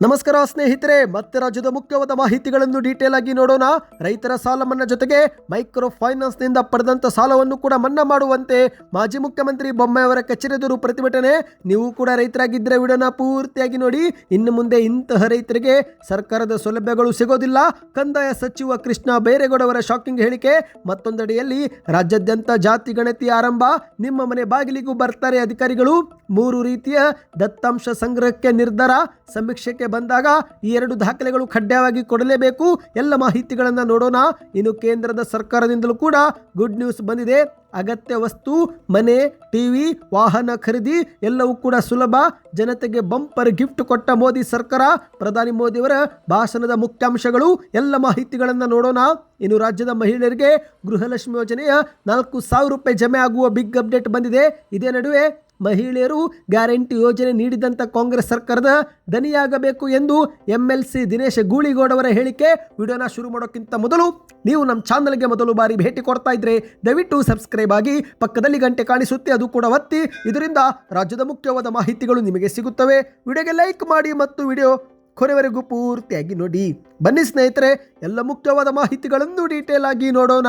ನಮಸ್ಕಾರ ಸ್ನೇಹಿತರೆ, ಮತ್ತೆ ರಾಜ್ಯದ ಮುಖ್ಯವಾದ ಮಾಹಿತಿಗಳನ್ನು ಡೀಟೇಲ್ ಆಗಿ ನೋಡೋಣ. ರೈತರ ಸಾಲ ಮನ್ನಾ ಜೊತೆಗೆ ಮೈಕ್ರೋ ಫೈನಾನ್ಸ್ನಿಂದ ಪಡೆದಂತ ಸಾಲವನ್ನು ಕೂಡ ಮನ್ನಾ ಮಾಡುವಂತೆ ಮಾಜಿ ಮುಖ್ಯಮಂತ್ರಿ ಬೊಮ್ಮಾಯಿ ಅವರ ಕಚೇರಿ ಎದುರು ಪ್ರತಿಭಟನೆ. ನೀವು ಕೂಡ ರೈತರಾಗಿದ್ದರೆ ವಿಡಿಯೋನ ಪೂರ್ತಿಯಾಗಿ ನೋಡಿ. ಇನ್ನು ಮುಂದೆ ಇಂತಹ ರೈತರಿಗೆ ಸರ್ಕಾರದ ಸೌಲಭ್ಯಗಳು ಸಿಗೋದಿಲ್ಲ. ಕಂದಾಯ ಸಚಿವ ಕೃಷ್ಣ ಬೈರೇಗೌಡ ಅವರ ಶಾಕಿಂಗ್ ಹೇಳಿಕೆ. ಮತ್ತೊಂದೆಡೆಯಲ್ಲಿ ರಾಜ್ಯಾದ್ಯಂತ ಜಾತಿ ಗಣತಿ ಆರಂಭ. ನಿಮ್ಮ ಮನೆ ಬಾಗಿಲಿಗೂ ಬರ್ತಾರೆ ಅಧಿಕಾರಿಗಳು. ಮೂರು ರೀತಿಯ ದತ್ತಾಂಶ ಸಂಗ್ರಹಕ್ಕೆ ನಿರ್ಧಾರ. ಸಮೀಕ್ಷೆಗೆ ಬಂದಾಗ ಈ ಎರಡು ದಾಖಲೆಗಳು ಕಡ್ಡಾಯವಾಗಿ ಕೊಡಲೇಬೇಕು. ಎಲ್ಲ ಮಾಹಿತಿಗಳನ್ನು ನೋಡೋಣ. ಇನ್ನು ಕೇಂದ್ರದ ಸರ್ಕಾರದಿಂದಲೂ ಕೂಡ ಗುಡ್ ನ್ಯೂಸ್ ಬಂದಿದೆ. ಅಗತ್ಯ ವಸ್ತು, ಮನೆ, ಟಿವಿ, ವಾಹನ ಖರೀದಿ ಎಲ್ಲವೂ ಕೂಡ ಸುಲಭ. ಜನತೆಗೆ ಬಂಪರ್, ಗಿಫ್ಟ್ ಕೊಟ್ಟ ಮೋದಿ ಸರ್ಕಾರ, ಪ್ರಧಾನಿ ಮೋದಿಯವರ ಭಾಷಣದ ಮುಖ್ಯಾಂಶಗಳು, ಎಲ್ಲ ಮಾಹಿತಿಗಳನ್ನು ನೋಡೋಣ. ಇನ್ನು ರಾಜ್ಯದ ಮಹಿಳೆಯರಿಗೆ ಗೃಹಲಕ್ಷ್ಮಿ ಯೋಜನೆಯ ನಾಲ್ಕು ಸಾವಿರ ರೂಪಾಯಿ ಜಮೆ ಆಗುವ ಬಿಗ್ ಅಪ್ಡೇಟ್ ಬಂದಿದೆ. ಇದೇ ನಡುವೆ ಮಹಿಳೆಯರು ಗ್ಯಾರಂಟಿ ಯೋಜನೆ ನೀಡಿದಂಥ ಕಾಂಗ್ರೆಸ್ ಸರ್ಕಾರದ ದನಿಯಾಗಬೇಕು ಎಂದು ಎಂ ಎಲ್ ಸಿ ದಿನೇಶ್ ಗೂಳಿಗೌಡವರ ಹೇಳಿಕೆ. ವಿಡಿಯೋನ ಶುರು ಮಾಡೋಕ್ಕಿಂತ ಮೊದಲು ನೀವು ನಮ್ಮ ಚಾನಲ್ಗೆ ಮೊದಲು ಬಾರಿ ಭೇಟಿ ಕೊಡ್ತಾ ಇದ್ರೆ ದಯವಿಟ್ಟು ಸಬ್ಸ್ಕ್ರೈಬ್ ಆಗಿ ಪಕ್ಕದಲ್ಲಿ ಗಂಟೆ ಕಾಣಿಸುತ್ತೆ, ಅದು ಕೂಡ ಒತ್ತಿ. ಇದರಿಂದ ರಾಜ್ಯದ ಮುಖ್ಯವಾದ ಮಾಹಿತಿಗಳು ನಿಮಗೆ ಸಿಗುತ್ತವೆ. ವಿಡಿಯೋಗೆ ಲೈಕ್ ಮಾಡಿ ಮತ್ತು ವಿಡಿಯೋ ಕೊನೆವರೆಗೂ ಪೂರ್ತಿಯಾಗಿ ನೋಡಿ. ಬನ್ನಿ ಸ್ನೇಹಿತರೆ, ಎಲ್ಲ ಮುಖ್ಯವಾದ ಮಾಹಿತಿಗಳನ್ನು ಡೀಟೇಲ್ ಆಗಿ ನೋಡೋಣ.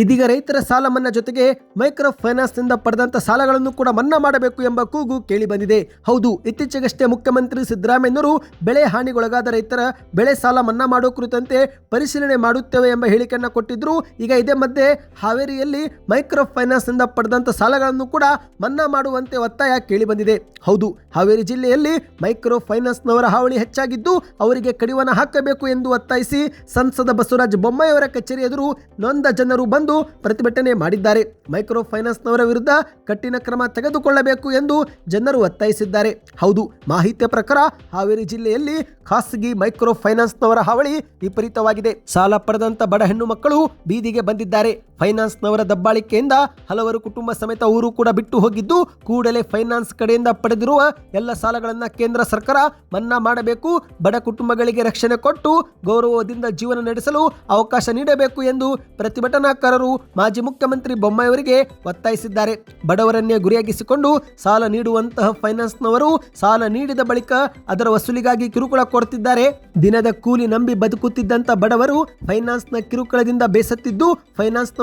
ಇದೀಗ ರೈತರ ಸಾಲ ಮನ್ನಾ ಜೊತೆಗೆ ಮೈಕ್ರೋ ಫೈನಾನ್ಸ್ನಿಂದ ಪಡೆದಂತ ಸಾಲಗಳನ್ನು ಕೂಡ ಮನ್ನಾ ಮಾಡಬೇಕು ಎಂಬ ಕೂಗು ಕೇಳಿ ಬಂದಿದೆ. ಹೌದು, ಇತ್ತೀಚೆಗಷ್ಟೇ ಮುಖ್ಯಮಂತ್ರಿ ಸಿದ್ದರಾಮಯ್ಯನವರು ಬೆಳೆ ಹಾನಿಗೊಳಗಾದ ರೈತರ ಬೆಳೆ ಸಾಲ ಮನ್ನಾ ಮಾಡುವ ಕುರಿತಂತೆ ಪರಿಶೀಲನೆ ಮಾಡುತ್ತೇವೆ ಎಂಬ ಹೇಳಿಕೆಯನ್ನು ಕೊಟ್ಟಿದ್ರು. ಈಗ ಇದೇ ಮಧ್ಯೆ ಹಾವೇರಿಯಲ್ಲಿ ಮೈಕ್ರೋ ಫೈನಾನ್ಸ್ನಿಂದ ಪಡೆದಂತ ಸಾಲಗಳನ್ನು ಕೂಡ ಮನ್ನಾ ಮಾಡುವಂತೆ ಒತ್ತಾಯ ಕೇಳಿ ಬಂದಿದೆ. ಹೌದು, ಹಾವೇರಿ ಜಿಲ್ಲೆಯಲ್ಲಿ ಮೈಕ್ರೋ ಫೈನಾನ್ಸ್ನವರ ಹಾವಳಿ ಹೆಚ್ಚಾಗಿದ್ದು ಅವರಿಗೆ ಕಡಿವಾಣ ಹಾಕಬೇಕು ಎಂದು ಒತ್ತಾಯಿಸಿ ಸಂಸದ ಬಸವರಾಜ ಬೊಮ್ಮಾಯಿ ಅವರ ಕಚೇರಿ ಎದುರು ನೊಂದ ಜನರು ಬಂದು ಪ್ರತಿಭಟನೆ ಮಾಡಿದ್ದಾರೆ. ಮೈಕ್ರೋ ಫೈನಾನ್ಸ್ನವರ ವಿರುದ್ಧ ಕಠಿಣ ಕ್ರಮ ತೆಗೆದುಕೊಳ್ಳಬೇಕು ಎಂದು ಜನರು ಒತ್ತಾಯಿಸಿದ್ದಾರೆ. ಹೌದು, ಮಾಹಿತಿಯ ಪ್ರಕಾರ ಹಾವೇರಿ ಜಿಲ್ಲೆಯಲ್ಲಿ ಖಾಸಗಿ ಮೈಕ್ರೋ ಫೈನಾನ್ಸ್ನವರ ಹಾವಳಿ ವಿಪರೀತವಾಗಿದೆ. ಸಾಲ ಪಡೆದಂತ ಬಡ ಹೆಣ್ಣು ಮಕ್ಕಳು ಬೀದಿಗೆ ಬಂದಿದ್ದಾರೆ. ಫೈನಾನ್ಸ್ನವರ ದಬ್ಬಾಳಿಕೆಯಿಂದ ಹಲವರು ಕುಟುಂಬ ಸಮೇತ ಊರು ಕೂಡ ಬಿಟ್ಟು ಹೋಗಿದ್ದು, ಕೂಡಲೇ ಫೈನಾನ್ಸ್ ಕಡೆಯಿಂದ ಪಡೆದಿರುವ ಎಲ್ಲ ಸಾಲಗಳನ್ನ ಕೇಂದ್ರ ಸರ್ಕಾರ ಮನ್ನಾ ಮಾಡಬೇಕು, ಬಡ ಕುಟುಂಬಗಳಿಗೆ ರಕ್ಷಣೆ ಕೊಟ್ಟು ಗೌರವದಿಂದ ಜೀವನ ನಡೆಸಲು ಅವಕಾಶ ನೀಡಬೇಕು ಎಂದು ಪ್ರತಿಭಟನಾಕಾರರು ಮಾಜಿ ಮುಖ್ಯಮಂತ್ರಿ ಬೊಮ್ಮಾಯಿಯವರಿಗೆ ಒತ್ತಾಯಿಸಿದ್ದಾರೆ. ಬಡವರನ್ನೇ ಗುರಿಯಾಗಿಸಿಕೊಂಡು ಸಾಲ ನೀಡುವಂತಹ ಫೈನಾನ್ಸ್ನವರು ಸಾಲ ನೀಡಿದ ಬಳಿಕ ಅದರ ವಸೂಲಿಗಾಗಿ ಕಿರುಕುಳ ಕೊಡ್ತಿದ್ದಾರೆ. ದಿನದ ಕೂಲಿ ನಂಬಿ ಬದುಕುತ್ತಿದ್ದಂತ ಬಡವರು ಫೈನಾನ್ಸ್ನ ಕಿರುಕುಳದಿಂದ ಬೇಸತ್ತಿದ್ದು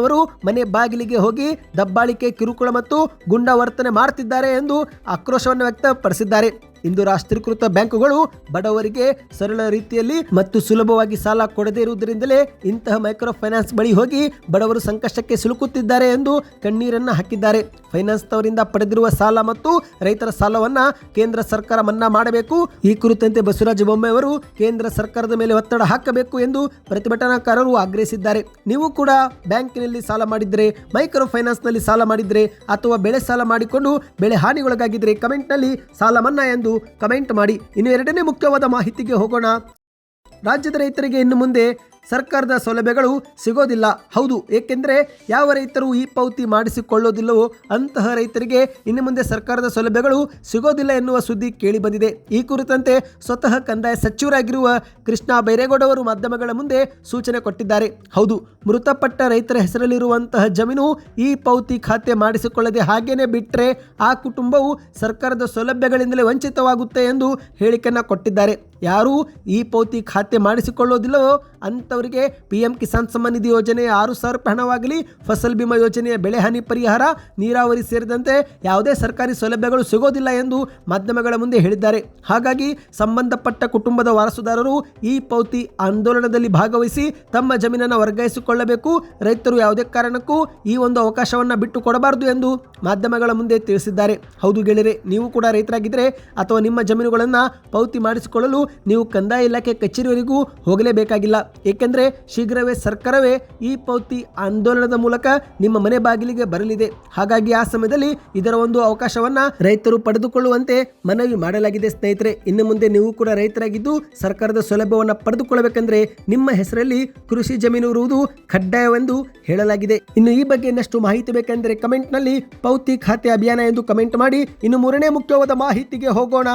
ಫೈನಾನ್ಸ್ನವರು ಮನೆ ಬಾಗಿಲಿಗೆ ಹೋಗಿ ದಬ್ಬಾಳಿಕೆ ಕಿರುಕುಳ ಮತ್ತು ಗುಂಡ ವರ್ತನೆ ಮಾಡ್ತಿದ್ದಾರೆ ಎಂದು ಆಕ್ರೋಶವನ್ನು ವ್ಯಕ್ತಪಡಿಸಿದ್ದಾರೆ. ಇಂದು ರಾಷ್ಟ್ರೀಕೃತ ಬ್ಯಾಂಕುಗಳು ಬಡವರಿಗೆ ಸರಳ ರೀತಿಯಲ್ಲಿ ಮತ್ತು ಸುಲಭವಾಗಿ ಸಾಲ ಕೊಡದೇ ಇರುವುದರಿಂದಲೇ ಇಂತಹ ಮೈಕ್ರೋ ಫೈನಾನ್ಸ್ ಬಳಿ ಹೋಗಿ ಬಡವರು ಸಂಕಷ್ಟಕ್ಕೆ ಸಿಲುಕುತ್ತಿದ್ದಾರೆ ಎಂದು ಕಣ್ಣೀರನ್ನ ಹಾಕಿದ್ದಾರೆ. ಫೈನಾನ್ಸ್ ತವರಿಂದ ಪಡೆದಿರುವ ಸಾಲ ಮತ್ತು ರೈತರ ಸಾಲವನ್ನ ಕೇಂದ್ರ ಸರ್ಕಾರ ಮನ್ನಾ ಮಾಡಬೇಕು. ಈ ಕುರಿತಂತೆ ಬಸವರಾಜ ಬೊಮ್ಮೆ ಅವರು ಕೇಂದ್ರ ಸರ್ಕಾರದ ಮೇಲೆ ಒತ್ತಡ ಹಾಕಬೇಕು ಎಂದು ಪ್ರತಿಭಟನಾಕಾರರು ಆಗ್ರಹಿಸಿದ್ದಾರೆ. ನೀವು ಕೂಡ ಬ್ಯಾಂಕಿನಲ್ಲಿ ಸಾಲ ಮಾಡಿದ್ರೆ ಮೈಕ್ರೋ ಫೈನಾನ್ಸ್ನಲ್ಲಿ ಸಾಲ ಮಾಡಿದ್ರೆ ಅಥವಾ ಬೆಳೆ ಸಾಲ ಮಾಡಿಕೊಂಡು ಬೆಳೆ ಹಾನಿಗೊಳಗಾಗಿದ್ರೆ ಕಮೆಂಟ್ನಲ್ಲಿ ಸಾಲ ಮನ್ನಾ ಎಂದು ಕಮೆಂಟ್ ಮಾಡಿ. ಇನ್ನು ಎರಡನೇ ಮುಖ್ಯವಾದ ಮಾಹಿತಿಗೆ ಹೋಗೋಣ. ರಾಜ್ಯದ ರೈತರಿಗೆ ಇನ್ನು ಮುಂದೆ ಸರ್ಕಾರದ ಸೌಲಭ್ಯಗಳು ಸಿಗೋದಿಲ್ಲ. ಹೌದು, ಏಕೆಂದರೆ ಯಾವ ರೈತರು ಈ ಪಾವತಿ ಮಾಡಿಸಿಕೊಳ್ಳೋದಿಲ್ಲವೋ ಅಂತಹ ರೈತರಿಗೆ ಇನ್ನು ಮುಂದೆ ಸರ್ಕಾರದ ಸೌಲಭ್ಯಗಳು ಸಿಗೋದಿಲ್ಲ ಎನ್ನುವ ಸುದ್ದಿ ಕೇಳಿಬಂದಿದೆ. ಈ ಕುರಿತಂತೆ ಸ್ವತಃ ಕಂದಾಯ ಸಚಿವರಾಗಿರುವ ಕೃಷ್ಣ ಬೈರೇಗೌಡ ಅವರು ಮಾಧ್ಯಮಗಳ ಮುಂದೆ ಸೂಚನೆ ಕೊಟ್ಟಿದ್ದಾರೆ. ಹೌದು, ಮೃತಪಟ್ಟ ರೈತರ ಹೆಸರಲ್ಲಿರುವಂತಹ ಜಮೀನು ಈ ಪಾವತಿ ಖಾತೆ ಮಾಡಿಸಿಕೊಳ್ಳದೆ ಹಾಗೇನೆ ಬಿಟ್ಟರೆ ಆ ಕುಟುಂಬವು ಸರ್ಕಾರದ ಸೌಲಭ್ಯಗಳಿಂದಲೇ ವಂಚಿತವಾಗುತ್ತೆ ಎಂದು ಹೇಳಿಕೆಯನ್ನು ಕೊಟ್ಟಿದ್ದಾರೆ. ಯಾರು ಈ ಪೌತಿ ಖಾತೆ ಮಾಡಿಸಿಕೊಳ್ಳೋದಿಲ್ಲವೋ ಅಂಥವರಿಗೆ ಪಿ ಎಂ ಕಿಸಾನ್ ಸಮ್ಮಾನ್ ನಿಧಿ ಯೋಜನೆಯ ಆರು ಸಾವಿರ ರೂಪಾಯಿ ಹಣವಾಗಲಿ, ಫಸಲ್ ಬಿಮಾ ಯೋಜನೆಯ ಬೆಳೆ ಹಾನಿ ಪರಿಹಾರ, ನೀರಾವರಿ ಸೇರಿದಂತೆ ಯಾವುದೇ ಸರ್ಕಾರಿ ಸೌಲಭ್ಯಗಳು ಸಿಗೋದಿಲ್ಲ ಎಂದು ಮಾಧ್ಯಮಗಳ ಮುಂದೆ ಹೇಳಿದ್ದಾರೆ. ಹಾಗಾಗಿ ಸಂಬಂಧಪಟ್ಟ ಕುಟುಂಬದ ವಾರಸುದಾರರು ಈ ಪೌತಿ ಆಂದೋಲನದಲ್ಲಿ ಭಾಗವಹಿಸಿ ತಮ್ಮ ಜಮೀನನ್ನು ವರ್ಗಾಯಿಸಿಕೊಳ್ಳಬೇಕು. ರೈತರು ಯಾವುದೇ ಕಾರಣಕ್ಕೂ ಈ ಒಂದು ಅವಕಾಶವನ್ನು ಬಿಟ್ಟು ಕೊಡಬಾರದು ಎಂದು ಮಾಧ್ಯಮಗಳ ಮುಂದೆ ತಿಳಿಸಿದ್ದಾರೆ. ಹೌದು ಗೆಳೆಯರೆ, ನೀವು ಕೂಡ ರೈತರಾಗಿದ್ದರೆ ಅಥವಾ ನಿಮ್ಮ ಜಮೀನುಗಳನ್ನು ಪೌತಿ ಮಾಡಿಸಿಕೊಳ್ಳಲು ನೀವು ಕಂದಾಯ ಇಲಾಖೆ ಕಚೇರಿವರೆಗೂ ಹೋಗಲೇಬೇಕಾಗಿಲ್ಲ. ಏಕೆಂದರೆ ಶೀಘ್ರವೇ ಸರ್ಕಾರವೇ ಈ ಪೌತಿ ಆಂದೋಲನದ ಮೂಲಕ ನಿಮ್ಮ ಮನೆ ಬಾಗಿಲಿಗೆ ಬರಲಿದೆ. ಹಾಗಾಗಿ ಆ ಸಮಯದಲ್ಲಿ ಇದರ ಒಂದು ಅವಕಾಶವನ್ನ ರೈತರು ಪಡೆದುಕೊಳ್ಳುವಂತೆ ಮನವಿ ಮಾಡಲಾಗಿದೆ ಸ್ನೇಹಿತರೆ. ಇನ್ನು ಮುಂದೆ ನೀವು ಕೂಡ ರೈತರಾಗಿದ್ದು ಸರ್ಕಾರದ ಸೌಲಭ್ಯವನ್ನು ಪಡೆದುಕೊಳ್ಳಬೇಕೆಂದರೆ ನಿಮ್ಮ ಹೆಸರಲ್ಲಿ ಕೃಷಿ ಜಮೀನು ಇರುವುದು ಕಡ್ಡಾಯವೆಂದು ಹೇಳಲಾಗಿದೆ. ಇನ್ನು ಈ ಬಗ್ಗೆ ಇನ್ನಷ್ಟು ಮಾಹಿತಿ ಬೇಕೆಂದರೆ ಕಮೆಂಟ್ನಲ್ಲಿ ಪೌತಿ ಖಾತೆ ಅಭಿಯಾನ ಎಂದು ಕಮೆಂಟ್ ಮಾಡಿ. ಇನ್ನು ಮೂರನೇ ಮುಖ್ಯವಾದ ಮಾಹಿತಿಗೆ ಹೋಗೋಣ.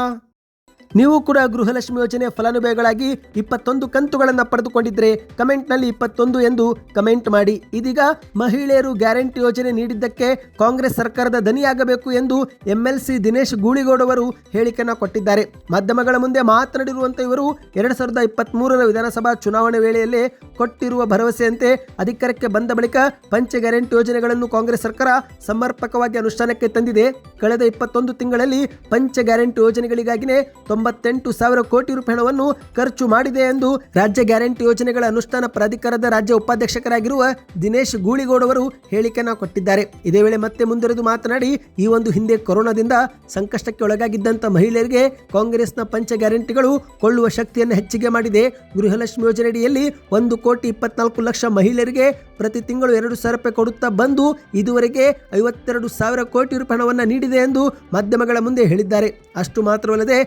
ನೀವು ಕೂಡ ಗೃಹಲಕ್ಷ್ಮಿ ಯೋಜನೆ ಫಲಾನುಭವಿಗಳಾಗಿ ಇಪ್ಪತ್ತೊಂದು ಕಂತುಗಳನ್ನು ಪಡೆದುಕೊಂಡಿದ್ರೆ ಕಮೆಂಟ್ನಲ್ಲಿ ಇಪ್ಪತ್ತೊಂದು ಎಂದು ಕಮೆಂಟ್ ಮಾಡಿ. ಇದೀಗ ಮಹಿಳೆಯರು ಗ್ಯಾರಂಟಿ ಯೋಜನೆ ನೀಡಿದ್ದಕ್ಕೆ ಕಾಂಗ್ರೆಸ್ ಸರ್ಕಾರದ ದನಿಯಾಗಬೇಕು ಎಂದು ಎಂಎಲ್ಸಿ ದಿನೇಶ್ ಗೂಳಿಗೌಡ ಅವರು ಹೇಳಿಕೆಯನ್ನು ಕೊಟ್ಟಿದ್ದಾರೆ. ಮಾಧ್ಯಮಗಳ ಮುಂದೆ ಮಾತನಾಡಿರುವಂತ ಇವರು ಎರಡ್ ಸಾವಿರದ ಇಪ್ಪತ್ತ್ ಮೂರರ ವಿಧಾನಸಭಾ ಚುನಾವಣೆ ವೇಳೆಯಲ್ಲಿ ಕೊಟ್ಟಿರುವ ಭರವಸೆಯಂತೆ ಅಧಿಕಾರಕ್ಕೆ ಬಂದ ಬಳಿಕ ಪಂಚ ಗ್ಯಾರಂಟಿ ಯೋಜನೆಗಳನ್ನು ಕಾಂಗ್ರೆಸ್ ಸರ್ಕಾರ ಸಮರ್ಪಕವಾಗಿ ಅನುಷ್ಠಾನಕ್ಕೆ ತಂದಿದೆ. ಕಳೆದ ಇಪ್ಪತ್ತೊಂದು ತಿಂಗಳಲ್ಲಿ ಪಂಚ ಗ್ಯಾರಂಟಿ ಯೋಜನೆಗಳಿಗಾಗಿನೇ ತೊಂಬತ್ತೆಂಟು ಸಾವಿರ ಕೋಟಿ ರೂಪಾಯಿ ಹಣವನ್ನು ಖರ್ಚು ಮಾಡಿದೆ ಎಂದು ರಾಜ್ಯ ಗ್ಯಾರಂಟಿ ಯೋಜನೆಗಳ ಅನುಷ್ಠಾನ ಪ್ರಾಧಿಕಾರದ ರಾಜ್ಯ ಉಪಾಧ್ಯಕ್ಷಕರಾಗಿರುವ ದಿನೇಶ್ ಗೂಳಿಗೌಡ ಅವರು ಹೇಳಿಕೆಯನ್ನು ಕೊಟ್ಟಿದ್ದಾರೆ. ಇದೇ ವೇಳೆ ಮತ್ತೆ ಮುಂದುವರೆದು ಮಾತನಾಡಿ, ಈ ಒಂದು ಹಿಂದೆ ಕೊರೋನಾದಿಂದ ಸಂಕಷ್ಟಕ್ಕೆ ಒಳಗಾಗಿದ್ದಂಥ ಮಹಿಳೆಯರಿಗೆ ಕಾಂಗ್ರೆಸ್ನ ಪಂಚ ಗ್ಯಾರಂಟಿಗಳು ಕೊಳ್ಳುವ ಶಕ್ತಿಯನ್ನು ಹೆಚ್ಚಿಗೆ ಮಾಡಿದೆ. ಗೃಹಲಕ್ಷ್ಮಿ ಯೋಜನೆಯಡಿಯಲ್ಲಿ ಒಂದು ಕೋಟಿ ಇಪ್ಪತ್ನಾಲ್ಕು ಲಕ್ಷ ಮಹಿಳೆಯರಿಗೆ ಪ್ರತಿ ತಿಂಗಳು ಎರಡು ಸಾವಿರ ರೂಪಾಯಿ ಕೊಡುತ್ತಾ ಬಂದು ಇದುವರೆಗೆ ಐವತ್ತೆರಡು ಸಾವಿರ ಕೋಟಿ ರೂಪಾಯಿ ಹಣವನ್ನು ನೀಡಿದೆ ಎಂದು ಮಾಧ್ಯಮಗಳ ಮುಂದೆ ಹೇಳಿದ್ದಾರೆ. ಅಷ್ಟು ಮಾತ್ರವಲ್ಲದೆ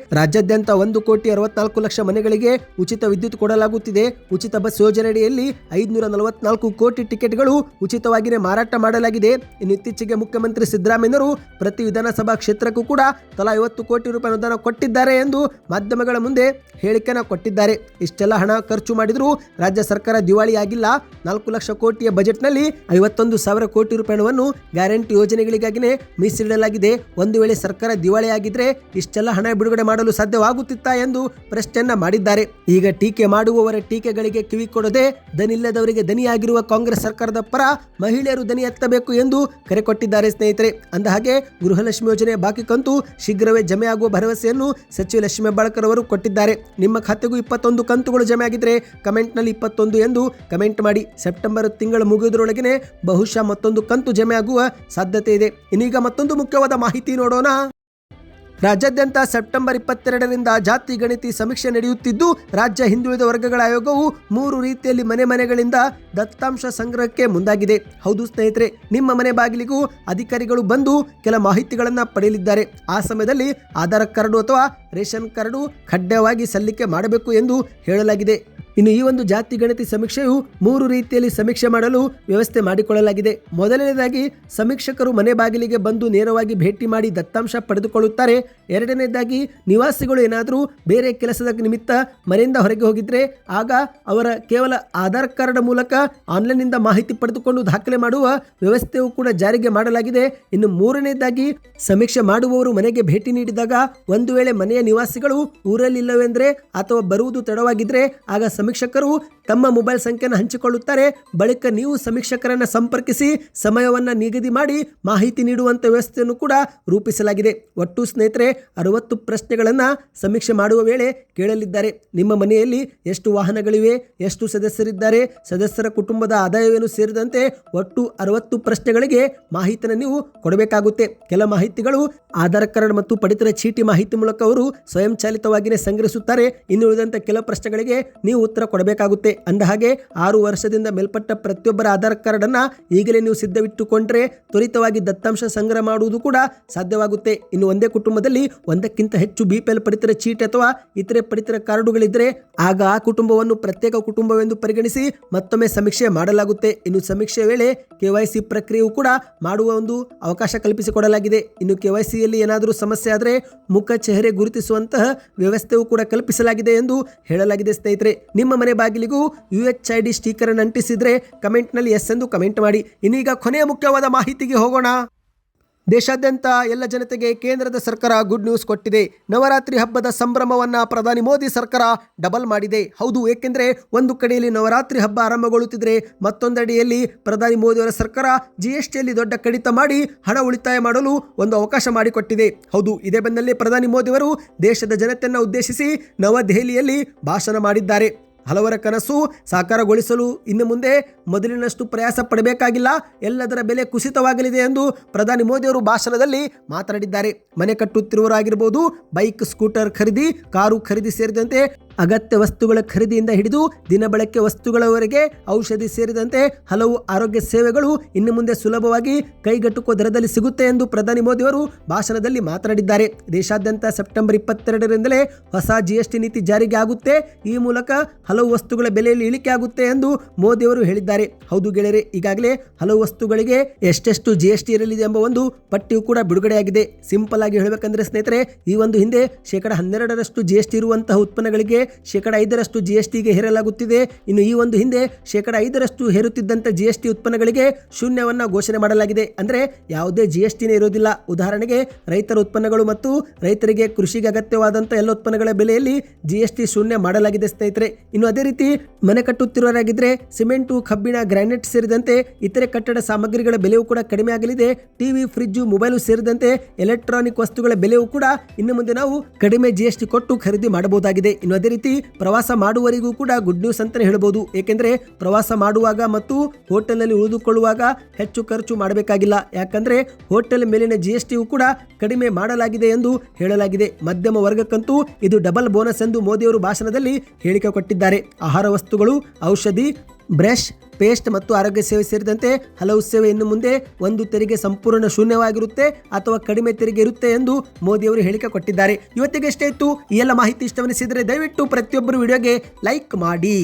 ರಾಜ್ಯಾದ್ಯಂತ ಒಂದು ಕೋಟಿ ಅರವತ್ನಾಲ್ಕು ಲಕ್ಷ ಮನೆಗಳಿಗೆ ಉಚಿತ ವಿದ್ಯುತ್ ಕೊಡಲಾಗುತ್ತಿದೆ. ಉಚಿತ ಬಸ್ ಯೋಜನೆಯಡಿಯಲ್ಲಿ ಐದುನೂರ ನಲವತ್ನಾಲ್ಕು ಕೋಟಿ ಟಿಕೆಟ್ಗಳು ಉಚಿತವಾಗಿಯೇ ಮಾರಾಟ ಮಾಡಲಾಗಿದೆ. ಇನ್ನು ಇತ್ತೀಚೆಗೆ ಮುಖ್ಯಮಂತ್ರಿ ಸಿದ್ದರಾಮಯ್ಯರು ಪ್ರತಿ ವಿಧಾನಸಭಾ ಕ್ಷೇತ್ರಕ್ಕೂ ಕೂಡ ತಲಾ ಐವತ್ತು ಕೋಟಿ ರೂಪಾಯಿ ಅನುದಾನ ಕೊಟ್ಟಿದ್ದಾರೆ ಎಂದು ಮಾಧ್ಯಮಗಳ ಮುಂದೆ ಹೇಳಿಕೆನ ಕೊಟ್ಟಿದ್ದಾರೆ. ಇಷ್ಟೆಲ್ಲ ಹಣ ಖರ್ಚು ಮಾಡಿದರೂ ರಾಜ್ಯ ಸರ್ಕಾರ ದಿವಾಳಿಯಾಗಿಲ್ಲ ನಾಲ್ಕು ಲಕ್ಷ ಕೋಟಿಯ ಬಜೆಟ್ನಲ್ಲಿ ಐವತ್ತೊಂದು ಸಾವಿರ ಕೋಟಿ ರೂಪಾಯಿ ಹಣವನ್ನು ಗ್ಯಾರಂಟಿ ಯೋಜನೆಗಳಿಗಾಗಿಯೇ ಮೀಸಲಿಡಲಾಗಿದೆ. ಒಂದು ವೇಳೆ ಸರ್ಕಾರ ದಿವಾಳಿಯಾಗಿದ್ರೆ ಇಷ್ಟೆಲ್ಲ ಹಣ ಬಿಡುಗಡೆ ಮಾಡಲು ಸಾಧ್ಯವಾಗುತ್ತಿತ್ತಾ ಎಂದು ಪ್ರಶ್ನೆಯನ್ನ ಮಾಡಿದ್ದಾರೆ. ಈಗ ಟೀಕೆ ಮಾಡುವವರ ಟೀಕೆಗಳಿಗೆ ಕಿವಿ ಕೊಡದೆ ದನಿಲ್ಲದವರಿಗೆ ದನಿಯಾಗಿರುವ ಕಾಂಗ್ರೆಸ್ ಸರ್ಕಾರದ ಪರ ಮಹಿಳೆಯರು ದನಿ ಎತ್ತಬೇಕು ಎಂದು ಕರೆ ಕೊಟ್ಟಿದ್ದಾರೆ ಸ್ನೇಹಿತರೆ. ಅಂದ ಹಾಗೆ ಗೃಹಲಕ್ಷ್ಮಿ ಯೋಜನೆ ಬಾಕಿ ಕಂತು ಶೀಘ್ರವೇ ಜಮೆ ಆಗುವ ಭರವಸೆಯನ್ನು ಸಚಿವ ಲಕ್ಷ್ಮೀ ಹೆಬ್ಬಾಳ್ಕರ್ ಅವರು ಕೊಟ್ಟಿದ್ದಾರೆ. ನಿಮ್ಮ ಖಾತೆಗೂ ಇಪ್ಪತ್ತೊಂದು ಕಂತುಗಳು ಜಮೆ ಆಗಿದ್ರೆ ಕಮೆಂಟ್ನಲ್ಲಿ ಇಪ್ಪತ್ತೊಂದು ಎಂದು ಕಮೆಂಟ್ ಮಾಡಿ. ಸೆಪ್ಟೆಂಬರ್ ತಿಂಗಳು ಮುಗಿಯುವುದರೊಳಗೆ ಬಹುಶಃ ಮತ್ತೊಂದು ಕಂತು ಜಮೆ ಆಗುವ ಸಾಧ್ಯತೆ ಇದೆ. ಇನ್ನೀಗ ಮತ್ತೊಂದು ಮುಖ್ಯವಾದ ಮಾಹಿತಿ ನೋಡೋಣ. ರಾಜ್ಯಾದ್ಯಂತ ಸೆಪ್ಟೆಂಬರ್ ಇಪ್ಪತ್ತೆರಡರಿಂದ ಜಾತಿ ಗಣಿತಿ ಸಮೀಕ್ಷೆ ನಡೆಯುತ್ತಿದ್ದು, ರಾಜ್ಯ ಹಿಂದುಳಿದ ವರ್ಗಗಳ ಆಯೋಗವು ಮೂರು ರೀತಿಯಲ್ಲಿ ಮನೆ ಮನೆಗಳಿಂದ ದತ್ತಾಂಶ ಸಂಗ್ರಹಕ್ಕೆ ಮುಂದಾಗಿದೆ. ಹೌದು ಸ್ನೇಹಿತರೆ, ನಿಮ್ಮ ಮನೆ ಬಾಗಿಲಿಗೂ ಅಧಿಕಾರಿಗಳು ಬಂದು ಕೆಲ ಮಾಹಿತಿಗಳನ್ನು ಪಡೆಯಲಿದ್ದಾರೆ. ಆ ಸಮಯದಲ್ಲಿ ಆಧಾರ್ ಕಾರ್ಡು ಅಥವಾ ರೇಷನ್ ಕಾರ್ಡು ಕಡ್ಡಾಯವಾಗಿ ಸಲ್ಲಿಕೆ ಮಾಡಬೇಕು ಎಂದು ಹೇಳಲಾಗಿದೆ. ಇನ್ನು ಈ ಒಂದು ಜಾತಿ ಗಣತಿ ಸಮೀಕ್ಷೆಯು ಮೂರು ರೀತಿಯಲ್ಲಿ ಸಮೀಕ್ಷೆ ಮಾಡಲು ವ್ಯವಸ್ಥೆ ಮಾಡಿಕೊಳ್ಳಲಾಗಿದೆ. ಮೊದಲನೇದಾಗಿ ಸಮೀಕ್ಷಕರು ಮನೆ ಬಾಗಿಲಿಗೆ ಬಂದು ನೇರವಾಗಿ ಭೇಟಿ ಮಾಡಿ ದತ್ತಾಂಶ ಪಡೆದುಕೊಳ್ಳುತ್ತಾರೆ. ಎರಡನೇದಾಗಿ ನಿವಾಸಿಗಳು ಏನಾದರೂ ಬೇರೆ ಕೆಲಸದ ನಿಮಿತ್ತ ಮನೆಯಿಂದ ಹೊರಗೆ ಹೋಗಿದ್ರೆ ಆಗ ಅವರ ಕೇವಲ ಆಧಾರ್ ಕಾರ್ಡ್ ಮೂಲಕ ಆನ್ಲೈನ್ನಿಂದ ಮಾಹಿತಿ ಪಡೆದುಕೊಂಡು ದಾಖಲೆ ಮಾಡುವ ವ್ಯವಸ್ಥೆಯು ಕೂಡ ಜಾರಿಗೆ ಮಾಡಲಾಗಿದೆ. ಇನ್ನು ಮೂರನೇದಾಗಿ ಸಮೀಕ್ಷೆ ಮಾಡುವವರು ಮನೆಗೆ ಭೇಟಿ ನೀಡಿದಾಗ ಒಂದು ವೇಳೆ ಮನೆಯ ನಿವಾಸಿಗಳು ಊರಲ್ಲಿಲ್ಲವೆಂದರೆ ಅಥವಾ ಬರುವುದು ತಡವಾಗಿದ್ರೆ ಆಗ ಸಮೀಕ್ಷಕರು ತಮ್ಮ ಮೊಬೈಲ್ ಸಂಖ್ಯೆಯನ್ನು ಹಂಚಿಕೊಳ್ಳುತ್ತಾರೆ. ಬಳಿಕ ನೀವು ಸಮೀಕ್ಷಕರನ್ನು ಸಂಪರ್ಕಿಸಿ, ಸಮಯವನ್ನು ನಿಗದಿ ಮಾಡಿ, ಮಾಹಿತಿ ನೀಡುವಂಥ ವ್ಯವಸ್ಥೆಯನ್ನು ಕೂಡ ರೂಪಿಸಲಾಗಿದೆ. ಒಟ್ಟು ಸ್ನೇಹಿತರೆ, ಅರವತ್ತು ಪ್ರಶ್ನೆಗಳನ್ನು ಸಮೀಕ್ಷೆ ಮಾಡುವ ವೇಳೆ ಕೇಳಲಿದ್ದಾರೆ. ನಿಮ್ಮ ಮನೆಯಲ್ಲಿ ಎಷ್ಟು ವಾಹನಗಳಿವೆ, ಎಷ್ಟು ಸದಸ್ಯರಿದ್ದಾರೆ, ಸದಸ್ಯರ ಕುಟುಂಬದ ಆದಾಯವೇನು ಸೇರಿದಂತೆ ಒಟ್ಟು ಅರವತ್ತು ಪ್ರಶ್ನೆಗಳಿಗೆ ಮಾಹಿತಿಯನ್ನು ನೀವು ಕೊಡಬೇಕಾಗುತ್ತೆ. ಕೆಲ ಮಾಹಿತಿಗಳು ಆಧಾರ್ ಕಾರ್ಡ್ ಮತ್ತು ಪಡಿತರ ಚೀಟಿ ಮಾಹಿತಿ ಮೂಲಕ ಅವರು ಸ್ವಯಂಚಾಲಿತವಾಗಿಯೇ ಸಂಗ್ರಹಿಸುತ್ತಾರೆ. ಇನ್ನು ಕೆಲ ಪ್ರಶ್ನೆಗಳಿಗೆ ನೀವು ಉತ್ತರ ಕೊಡಬೇಕಾಗುತ್ತೆ. ಅಂದ ಹಾಗೆ ಆರು ವರ್ಷದಿಂದ ಮೇಲ್ಪಟ್ಟ ಪ್ರತಿಯೊಬ್ಬರ ಆಧಾರ್ ಕಾರ್ಡ್ ಅನ್ನ ಈಗಲೇ ನೀವು ಸಿದ್ಧವಿಟ್ಟುಕೊಂಡ್ರೆ ತ್ವರಿತವಾಗಿ ದತ್ತಾಂಶ ಸಂಗ್ರಹ ಮಾಡುವುದು ಕೂಡ ಸಾಧ್ಯವಾಗುತ್ತೆ. ಇನ್ನು ಒಂದೇ ಕುಟುಂಬದಲ್ಲಿ ಒಂದಕ್ಕಿಂತ ಹೆಚ್ಚು ಬಿ ಪಿ ಎಲ್ ಪಡಿತರ ಚೀಟಿ ಅಥವಾ ಇತರೆ ಪಡಿತರ ಕಾರ್ಡುಗಳಿದ್ರೆ ಆಗ ಆ ಕುಟುಂಬವನ್ನು ಪ್ರತ್ಯೇಕ ಕುಟುಂಬವೆಂದು ಪರಿಗಣಿಸಿ ಮತ್ತೊಮ್ಮೆ ಸಮೀಕ್ಷೆ ಮಾಡಲಾಗುತ್ತೆ. ಇನ್ನು ಸಮೀಕ್ಷೆ ವೇಳೆ ಕೆವೈಸಿ ಪ್ರಕ್ರಿಯೆಯು ಕೂಡ ಮಾಡುವ ಒಂದು ಅವಕಾಶ ಕಲ್ಪಿಸಿಕೊಡಲಾಗಿದೆ. ಇನ್ನು ಕೆವೈಸಿಯಲ್ಲಿ ಏನಾದರೂ ಸಮಸ್ಯೆ ಆದರೆ ಮುಖ, ಚೆಹರೆ ಗುರುತಿಸುವಂತಹ ವ್ಯವಸ್ಥೆಯು ಕೂಡ ಕಲ್ಪಿಸಲಾಗಿದೆ ಎಂದು ಹೇಳಲಾಗಿದೆ ಸ್ನೇಹಿತರೆ. ನಿಮ್ಮ ಮನೆ ಬಾಗಿಲಿಗೂ U H I D sticker ಅನ್ನು ಅಂಟಿಸಿದ್ರೆ ಕಮೆಂಟ್ನಲ್ಲಿ ಎಸ್ ಎಂದು ಕಮೆಂಟ್ ಮಾಡಿ. ಇನ್ನೀಗ ಕೊನೆಯ ಮುಖ್ಯವಾದ ಮಾಹಿತಿಗೆ ಹೋಗೋಣ. ದೇಶಾದ್ಯಂತ ಎಲ್ಲ ಜನತೆಗೆ ಕೇಂದ್ರದ ಸರ್ಕಾರ ಗುಡ್ ನ್ಯೂಸ್ ಕೊಟ್ಟಿದೆ. ನವರಾತ್ರಿ ಹಬ್ಬದ ಸಂಭ್ರಮವನ್ನು ಪ್ರಧಾನಿ ಮೋದಿ ಸರ್ಕಾರ ಡಬಲ್ ಮಾಡಿದೆ. ಹೌದು, ಏಕೆಂದರೆ ಒಂದು ಕಡೆಯಲ್ಲಿ ನವರಾತ್ರಿ ಹಬ್ಬ ಆರಂಭಗೊಳ್ಳುತ್ತಿದ್ದರೆ ಮತ್ತೊಂದೆಡೆಯಲ್ಲಿ ಪ್ರಧಾನಿ ಮೋದಿಯವರ ಸರ್ಕಾರ ಜಿ ಎಸ್ ಟಿಯಲ್ಲಿ ದೊಡ್ಡ ಕಡಿತ ಮಾಡಿ ಹಣ ಉಳಿತಾಯ ಮಾಡಲು ಒಂದು ಅವಕಾಶ ಮಾಡಿಕೊಟ್ಟಿದೆ. ಹೌದು, ಇದೇ ಬೆನ್ನಲ್ಲೇ ಪ್ರಧಾನಿ ಮೋದಿಯವರು ದೇಶದ ಜನತೆಯನ್ನು ಉದ್ದೇಶಿಸಿ ನವದೆಹಲಿಯಲ್ಲಿ ಭಾಷಣ ಮಾಡಿದ್ದಾರೆ. ಹಲವರ ಕನಸು ಸಾಕಾರಗೊಳಿಸಲು ಇನ್ನು ಮುಂದೆ ಮೊದಲಿನಷ್ಟು ಪ್ರಯಾಸ ಪಡಬೇಕಾಗಿಲ್ಲ. ಎಲ್ಲದರ ಬೆಲೆ ಕುಸಿತವಾಗಲಿದೆ ಎಂದು ಪ್ರಧಾನಿ ಮೋದಿಯವರು ಭಾಷಣದಲ್ಲಿ ಮಾತನಾಡಿದ್ದಾರೆ. ಮನೆ ಕಟ್ಟುತ್ತಿರುವವರಾಗಿರ್ಬೋದು, ಬೈಕ್, ಸ್ಕೂಟರ್ ಖರೀದಿ, ಕಾರು ಖರೀದಿ ಸೇರಿದಂತೆ ಅಗತ್ಯ ವಸ್ತುಗಳ ಖರೀದಿಯಿಂದ ಹಿಡಿದು ದಿನಬಳಕೆ ವಸ್ತುಗಳವರೆಗೆ ಔಷಧಿ ಸೇರಿದಂತೆ ಹಲವು ಆರೋಗ್ಯ ಸೇವೆಗಳು ಇನ್ನು ಮುಂದೆ ಸುಲಭವಾಗಿ ಕೈಗೆಟುಕುವ ದರದಲ್ಲಿ ಸಿಗುತ್ತೆ ಎಂದು ಪ್ರಧಾನಿ ಮೋದಿಯವರು ಭಾಷಣದಲ್ಲಿ ಮಾತನಾಡಿದ್ದಾರೆ. ದೇಶಾದ್ಯಂತ ಸೆಪ್ಟೆಂಬರ್ ಇಪ್ಪತ್ತೆರಡರಿಂದಲೇ ಹೊಸ ಜಿಎಸ್ಟಿ ನೀತಿ ಜಾರಿಗೆ ಆಗುತ್ತೆ. ಈ ಮೂಲಕ ಹಲವು ವಸ್ತುಗಳ ಬೆಲೆಯಲ್ಲಿ ಇಳಿಕೆ ಆಗುತ್ತೆ ಎಂದು ಮೋದಿಯವರು ಹೇಳಿದ್ದಾರೆ. ಹೌದು ಗೆಳೆಯರೆ, ಈಗಾಗಲೇ ಹಲವು ವಸ್ತುಗಳಿಗೆ ಎಷ್ಟೆಷ್ಟು ಜಿಎಸ್ಟಿ ಇರಲಿದೆ ಎಂಬ ಒಂದು ಪಟ್ಟಿಯು ಕೂಡ ಬಿಡುಗಡೆಯಾಗಿದೆ. ಸಿಂಪಲ್ ಆಗಿ ಹೇಳಬೇಕಂದ್ರೆ ಸ್ನೇಹಿತರೆ, ಈ ಒಂದು ಹಿಂದೆ ಶೇಕಡ ಹನ್ನೆರಡರಷ್ಟು ಜಿಎಸ್ಟಿ ಇರುವಂತಹ ಉತ್ಪನ್ನಗಳಿಗೆ ಶೇಕಡ ಐದರಷ್ಟು ಜಿಎಸ್ಟಿಗೆ ಹೇರಲಾಗುತ್ತಿದೆ. ಇನ್ನು ಈ ಒಂದು ಹಿಂದೆ ಶೇಕಡ ಐದರಷ್ಟು ಹೇರುತ್ತಿದ್ದಂಥ ಜಿಎಸ್ಟಿ ಉತ್ಪನ್ನಗಳಿಗೆ ಶೂನ್ಯವನ್ನು ಘೋಷಣೆ ಮಾಡಲಾಗಿದೆ. ಅಂದ್ರೆ ಯಾವುದೇ ಜಿಎಸ್ಟಿನೇ ಇರೋದಿಲ್ಲ ಉದಾಹರಣೆಗೆ ರೈತರ ಉತ್ಪನ್ನಗಳು ಮತ್ತು ರೈತರಿಗೆ ಕೃಷಿಗೆ ಅಗತ್ಯವಾದಂಥ ಎಲ್ಲ ಉತ್ಪನ್ನಗಳ ಬೆಲೆಯಲ್ಲಿ ಜಿಎಸ್ಟಿ ಶೂನ್ಯ ಮಾಡಲಾಗಿದೆ ಸ್ನೇಹಿತರೆ. ಇನ್ನು ಅದೇ ರೀತಿ ಮನೆ ಕಟ್ಟುತ್ತಿರುವರಾಗಿದ್ದರೆ ಸಿಮೆಂಟು, ಕಬ್ಬಿಣ, ಗ್ರಾನೈಟ್ ಸೇರಿದಂತೆ ಇತರೆ ಕಟ್ಟಡ ಸಾಮಗ್ರಿಗಳ ಬೆಲೆಯೂ ಕೂಡ ಕಡಿಮೆ ಆಗಲಿದೆ. ಟಿವಿ ಫ್ರಿಜ್ಜು ಮೊಬೈಲು ಸೇರಿದಂತೆ ಎಲೆಕ್ಟ್ರಾನಿಕ್ ವಸ್ತುಗಳ ಬೆಲೆಯೂ ಕೂಡ ಇನ್ನು ಮುಂದೆ ನಾವು ಕಡಿಮೆ ಜಿಎಸ್ಟಿ ಕೊಟ್ಟು ಖರೀದಿ ಮಾಡಬಹುದಾಗಿದೆ. ಇನ್ನು ಅದೇ ರೀತಿ ಪ್ರವಾಸ ಮಾಡುವವರಿಗೂ ಕೂಡ ಗುಡ್ ನ್ಯೂಸ್ ಅಂತಲೇ ಹೇಳ್ಬೋದು. ಏಕೆಂದರೆ ಪ್ರವಾಸ ಮಾಡುವಾಗ ಮತ್ತು ಹೋಟೆಲ್ನಲ್ಲಿ ಉಳಿದುಕೊಳ್ಳುವಾಗ ಹೆಚ್ಚು ಖರ್ಚು ಮಾಡಬೇಕಾಗಿಲ್ಲ. ಯಾಕಂದರೆ ಹೋಟೆಲ್ ಮೇಲಿನ ಜಿ ಎಸ್ ಟಿಯು ಕೂಡ ಕಡಿಮೆ ಮಾಡಲಾಗಿದೆ ಎಂದು ಹೇಳಲಾಗಿದೆ. ಮಧ್ಯಮ ವರ್ಗಕ್ಕಂತೂ ಇದು ಡಬಲ್ ಬೋನಸ್ ಎಂದು ಮೋದಿಯವರು ಭಾಷಣದಲ್ಲಿ ಹೇಳಿಕೆ ಕೊಟ್ಟಿದ್ದಾರೆ. ಆಹಾರ ವಸ್ತುಗಳು, ಔಷಧಿ ಬ್ರಷ್, ಪೇಸ್ಟ್ ಮತ್ತು ಆರೋಗ್ಯ ಸೇವೆ ಸೇರಿದಂತೆ ಹಲವು ಸೇವೆ ಇನ್ನು ಮುಂದೆ ಒಂದು ತೆರಿಗೆ ಸಂಪೂರ್ಣ ಶೂನ್ಯವಾಗಿರುತ್ತೆ ಅಥವಾ ಕಡಿಮೆ ತೆರಿಗೆ ಇರುತ್ತೆ ಎಂದು ಮೋದಿಯವರು ಹೇಳಿಕೆ ಕೊಟ್ಟಿದ್ದಾರೆ. ಇವತ್ತಿಗೆ ಎಷ್ಟೇ ಇತ್ತು. ಈ ಎಲ್ಲ ಮಾಹಿತಿ ಇಷ್ಟವನಿಸಿದರೆ ದಯವಿಟ್ಟು ಪ್ರತಿಯೊಬ್ಬರು ವಿಡಿಯೋಗೆ ಲೈಕ್ ಮಾಡಿ.